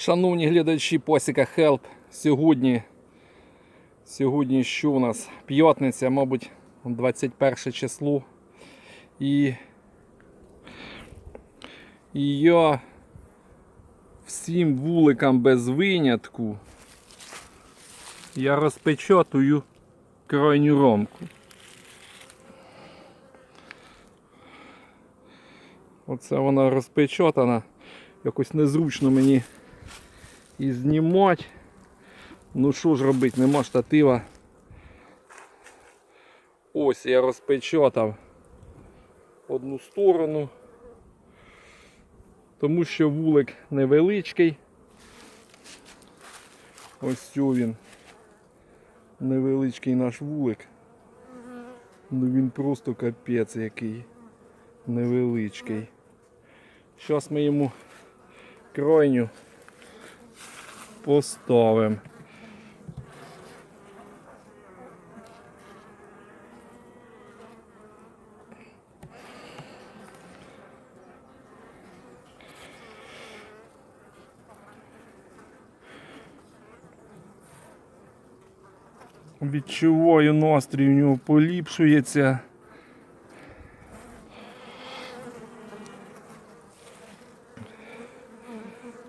Шановні глядачі Посіка Хелп, сьогодні, сьогодні що у нас? П'ятниця, мабуть, 21 число. І, і я всім вуликам без винятку я розпечатую крайню рамку. Оце вона розпечатана. Якось незручно мені і знімати. Ну що ж робити, нема штатива. Ось я розпечатав одну сторону. Тому що вулик невеличкий. Ось цю він. Невеличкий наш вулик. Ну він просто капець який невеличкий. Зараз ми йому крайню поставимо. Відчуваю настрій у нього поліпшується.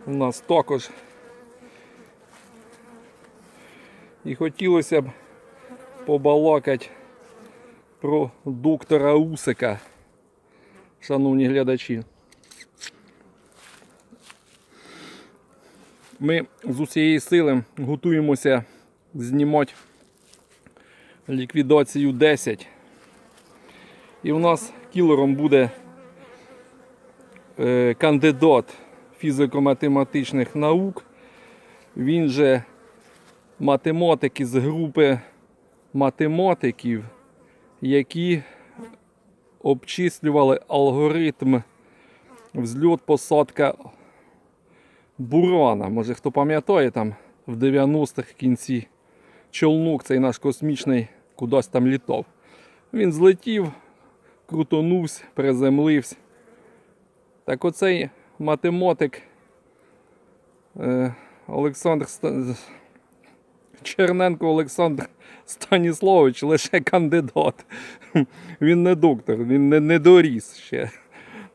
У нас також. І хотілося б побалакати про доктора Усика, шановні глядачі. Ми з усієї сили готуємося знімати ліквідацію 10. І у нас кілером буде е, кандидат фізико-математичних наук. Він же математик із групи математиків, які обчислювали алгоритм взльот посадка бурана. Може хто пам'ятає там в 90-х кінці човнук цей наш космічний кудись там літав. Він злетів, крутонувся, приземлився. Так оцей математик е, Олександр Черненко Олександр Станіславович лише кандидат. Він не доктор, він не, не доріс ще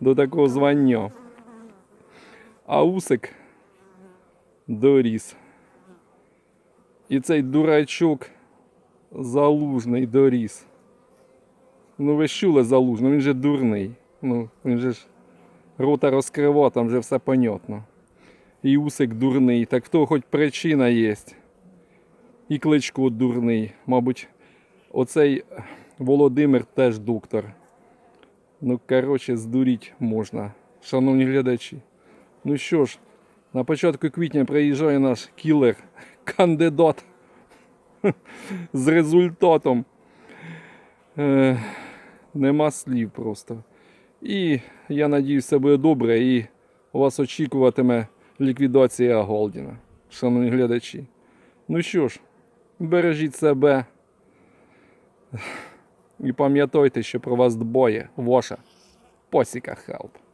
до такого звання. А Усик доріс. І цей дурачок залужний доріс. Ну ви ж чули залужний, він же дурний. Ну, він же ж рота розкривав, там вже все понятно. І усик дурний, так того хоч причина є. І кличко дурний. Мабуть, оцей Володимир теж доктор. Ну, коротше, здуріть можна, шановні глядачі. Ну що ж, на початку квітня приїжджає наш кілер, кандидат з результатом. Е, нема слів просто. І я надіюсь, все буде добре і вас очікуватиме ліквідація Голдіна, шановні глядачі. Ну що ж, бережіть себе і пам'ятайте, що про вас двоє. Воша. посіка Хелп.